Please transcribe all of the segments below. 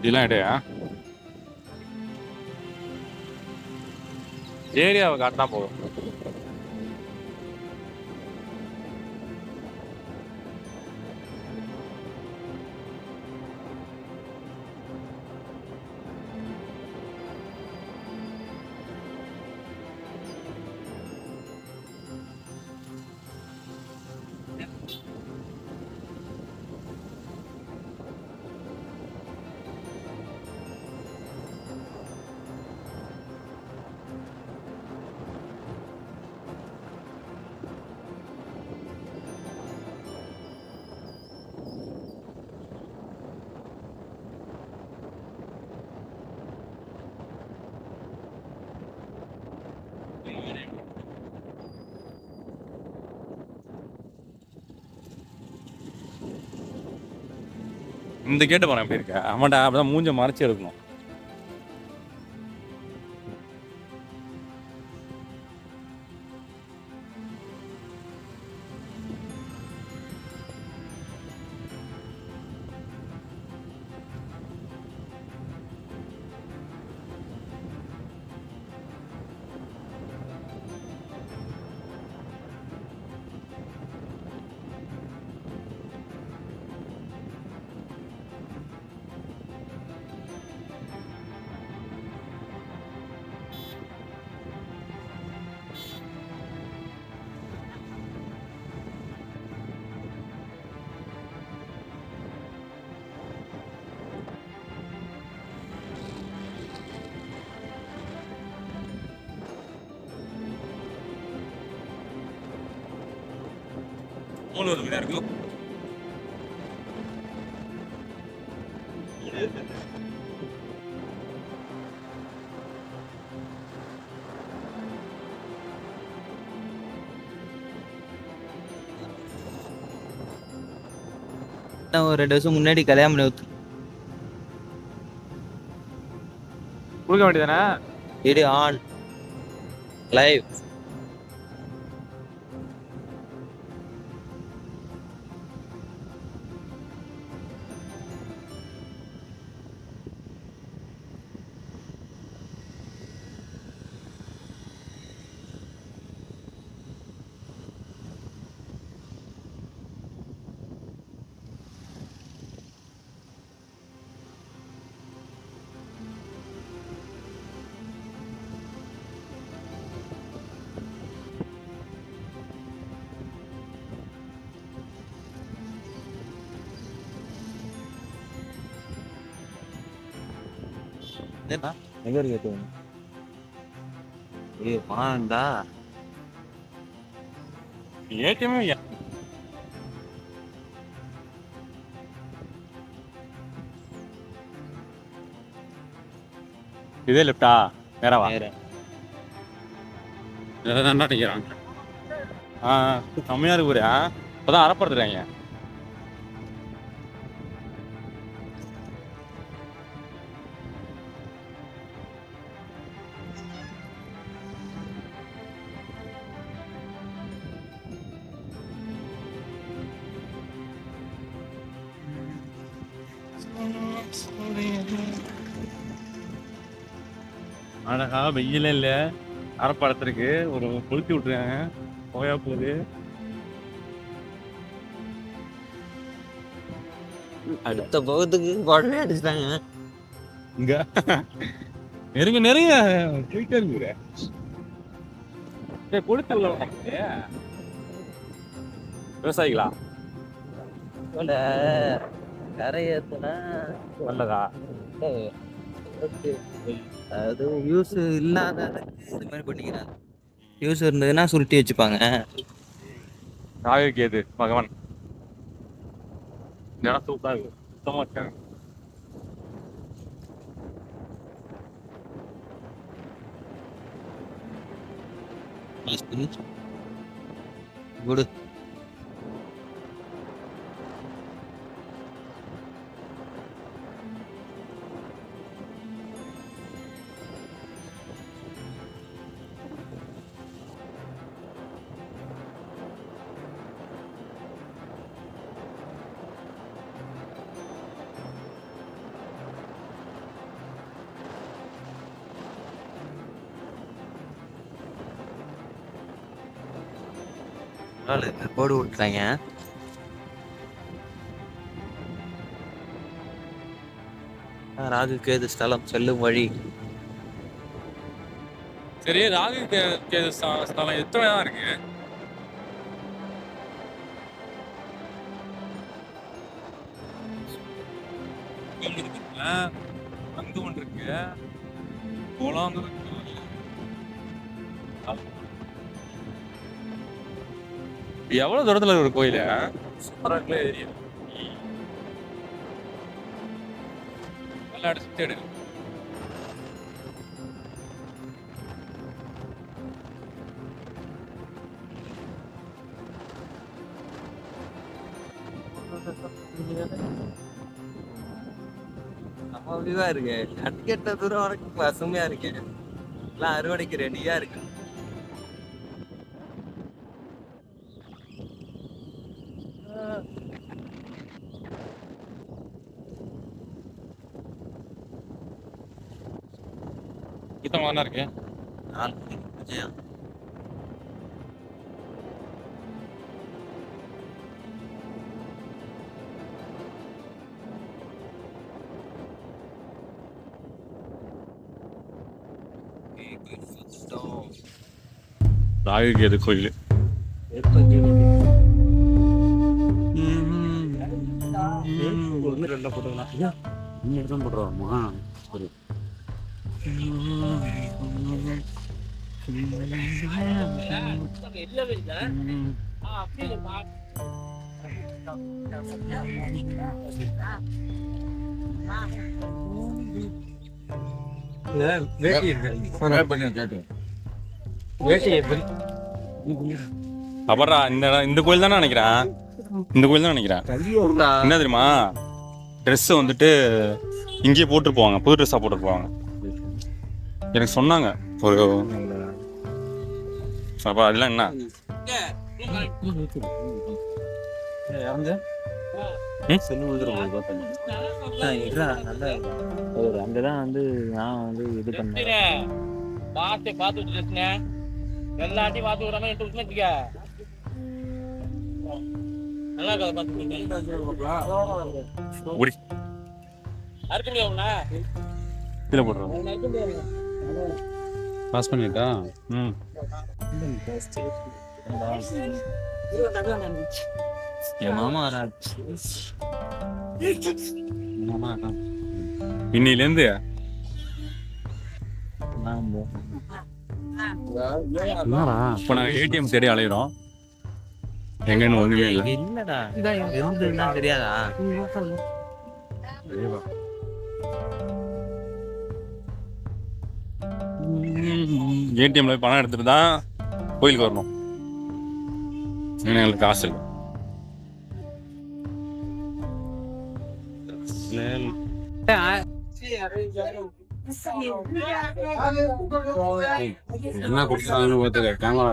இதெல்லாம் இடையா ஏரியாவை காட்டினா போதும். இந்த கேட்டு போகிறேன் எப்படி இருக்க? ஆமாடா அப்படிதான் மூஞ்ச மறைச்சி எடுக்கணும். மூணு ஒரு மீனா இருக்கும். நான் ஒரு ரெண்டு வருஷம் முன்னாடி கல்யாணம் பண்ணி ஊத்து கொடுக்க வேண்டியதானே வீடியோ ஆன் லைவ் எங்க இருக்கு ஏய் வாண்டா ஏடிஎம் இதே லெஃப்டா? நேரா வா. வேற இதான் நினைக்கிறாங்க ஆ செம்மையா இருக்கு ஒரு இப்போதான் அறப்படுத்துறாங்க அழகா வெயிலே இல்லை. அறப்படத்திற்கு ஒரு கொளுத்தி விட்டுருக்காங்க. போயா போகுது. அடுத்த போகத்துக்கு உடனே அடிச்சிட்டாங்க. இங்க? நெருங்க நெருங்க. போயிட்டே இருக்குற ஏய் கொடுத்தல்ல உனக்கு. விவசாயிகளா? போல கரை ஏத்துனா நல்லதா அது யூஸ் இல்லாத இது மாதிரி பண்ணிக்கிறாங்க. யூஸ் இருந்ததுன்னா சுருட்டி வச்சுப்பாங்க. ராகு கேது பகவான் இதெல்லாம் சூப்பரா இருக்கு. சுத்தமா இருக்காங்க. குடு போர்டு விட்டுறாங்க ராகு கேது ஸ்தலம் செல்லும் வழி. சரி ராகு கேது ஸ்தலம் எத்தனை தான் இருக்கு? இங்க அங்க இருக்கு. குளம் இருக்கு எவ்வளவு தூரத்துல ஒரு கோயில்? சூப்பரா இருக்குல்ல ஏரியா? நல்லா அடிச்சு தேடு. நம்ம இருக்கேன் இருக்கு. கட்கெட்ட தூரம் வரைக்கும் பசுமையா இருக்கேன் எல்லாம் அறுவடைக்கு ரெடியா இருக்கு. சுத்தமா தான் இருக்கு நாலு மணிக்கு பூஜையா? ராகு கேது கோயில் அப்புறம் இந்த இந்த கோயில் தானே நினைக்கிறேன்? இந்த கோயில் தான் நினைக்கிறேன்? என்ன தெரியுமா? ட்ரெஸ் வந்துட்டு இங்கேயே போட்டு போவாங்க புது ட்ரெஸ்ஸாக போட்டு போவாங்க. எனக்கு சொன்னாங்க. ஒரு அப்போ அதெல்லாம் என்ன? அங்கதான் வந்து நான் வந்து இது பண்ணேன். பார்த்து பார்த்து வச்சுருச்சுங்க எல்லாத்தையும் பார்த்து விடாம எட்டு வச்சுக்க. நல்லா இருக்கா பார்த்து அறுக்க முடியாதுண்ணா. கீழே போடுறோம் பாஸ் பண்ணிட்டா ம். என் மாமா வராது இன்னிலேருந்து நான் போ- இப்போ நாங்கள் ஏடிஎம் தேடி அலையிறோம். எங்கன்னு ஒன்றுமே இல்லை. இல்லடா. இருந்ததுன்னா தெரியாதா? ஏடிஎம்ல போய் பணம் எடுத்துட்டு தான் கோயிலுக்கு வரணும். ஏன்னா எங்களுக்கு காசு இல்லை. என்ன கொடுத்தாங்கன்னு பார்த்துக்க கேமரா.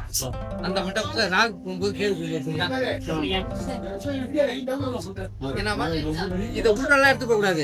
அந்த மண்டபத்துல ராகு போகும்போது கேள்வி என்னமா இதை உள்ளெல்லாம் எடுத்துக்க கூடாது.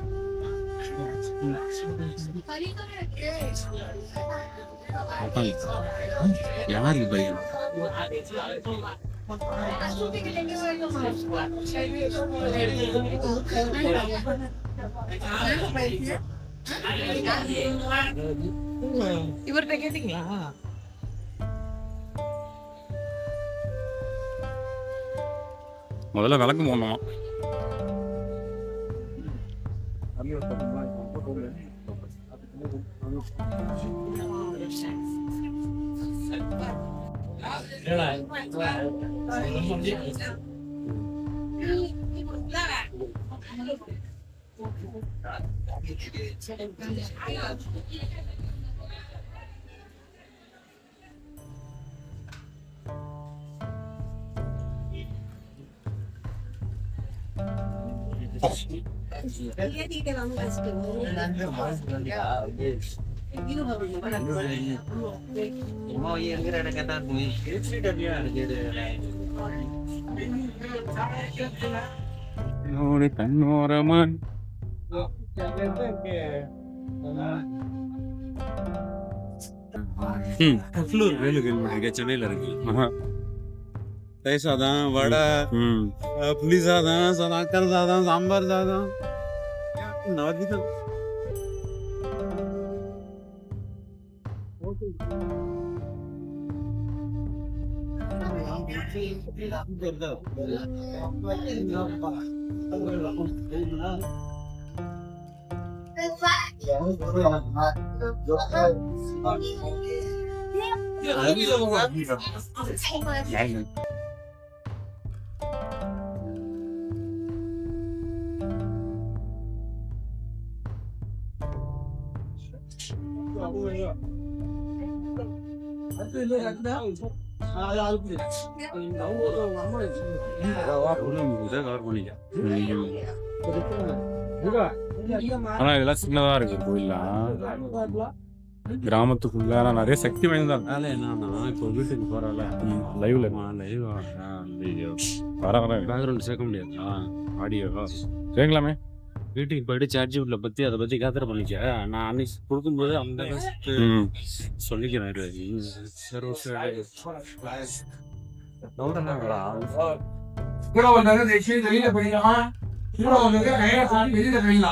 யாருக்கு பையன் இவர்கிட்ட கேட்டீங்களா முதல்ல விளக்கு போடணும் அம்மா இருக்கிற இடம் கேட்டா என்னோட கண்ணோரமான் ம் புல்லூர் வேலு கேள்விப்பட்டிருக்கேன் சென்னையில் இருக்கு. தயிர் சாதம் வடை புளி சாதம் சதாக்கர் சாதம் சாம்பார் சாதம் நவதிகம் இதை கவர் பண்ணிக்க ஆனா இதெல்லாம் சின்னதா இருக்கு கோயில்லாம் கிராமத்துக்குள்ள ஆனா நிறைய சக்தி வாய்ந்ததா. வேலை என்னன்னா இப்போ வீட்டுக்கு போறல லைவ்ல லைவ் வர வர. பேக்ரவுண்ட் சேர்க்க முடியாதா? ஆடியோ வீட்டுக்கு போயிட்டு சார்ஜ் வீட்ல பத்தி அதை பத்தி கேத்தரை பண்ணிக்க நான் அன்னைக்கு கொடுக்கும்போது அந்த சொல்லிக்கிறேன் கூட வந்தாங்க வெளியில போயிடலாம். கூட வந்தாங்க வெளியில பண்ணுறா மேலே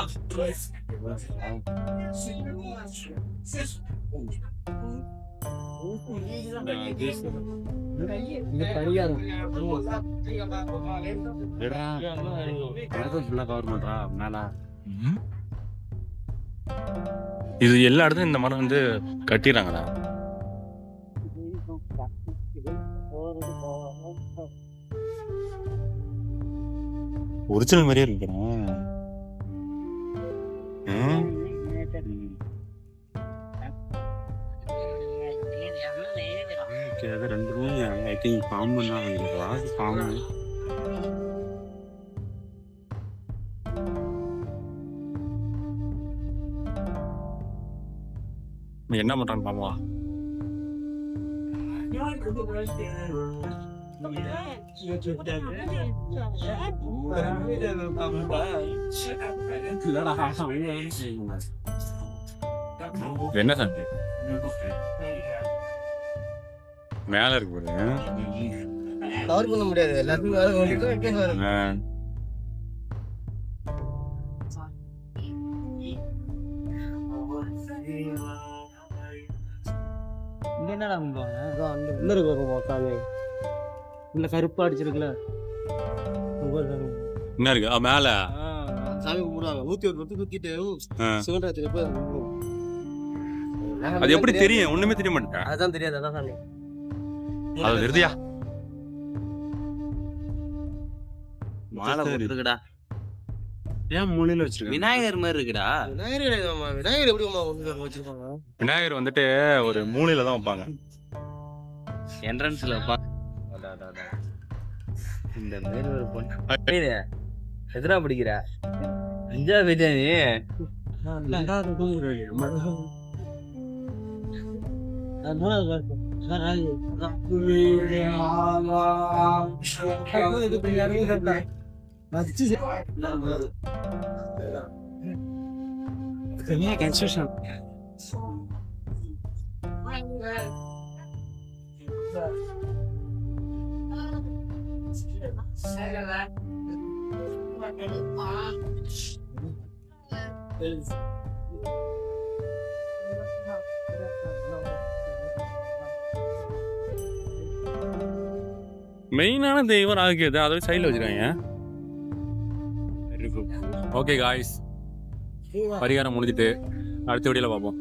இது எல்லா இடத்துலயும் இந்த மரம் வந்து கட்டிடுறாங்களா? ஒரிஜினல் மாதிரியே இருக்கிறேன் ரெண்டுமே ஐ திங்க் பாம்பு தான் பாம்பு என்ன பண்றான்னு பாப்பா இது என்ன சாமி மேல இருக்கு பாரு. கவர் பண்ண முடியாது. இங்க என்னடா உள்ள இருக்கு சாமி உள்ள கருப்பா அடிச்சிருக்குல என்ன இருக்கு? ஆ, மேல. சாமி கும்பிடுவாங்க. நூத்தி ஒரு பத்து தூக்கிட்டு ஆ. சிவராத்திரி போய் அது எப்படி தெரியும்? ஒண்ணுமே தெரிய மாட்டேன் அதான் தெரியாது. அதான் சொன்னேன் அது தெரியுதியா மாலை போட்டுருக்குடா ஏன் மூலையில வச்சிருக்கேன் விநாயகர் மாதிரி இருக்குடா. விநாயகர் எப்படி வச்சிருப்பாங்க? விநாயகர் வந்துட்டு ஒரு மூலையில தான் வைப்பாங்க. என்ட்ரன்ஸ்ல வைப்பா இந்த மாதிரி ஒரு பொண்ணு எதிரா படிக்கிற? அஞ்சா போயிட்டா நீ? 可能那不了了。开工的都不愿意上班，那之前那么对了，肯定还敢吃什么？来来来，我给你发。மெயினான தெய்வம் ஆகியது அதை சைடில் வச்சிருக்காங்க. ஓகே காய்ஸ் பரிகாரம் முடிஞ்சிட்டு அடுத்த வீடியோல பார்ப்போம்.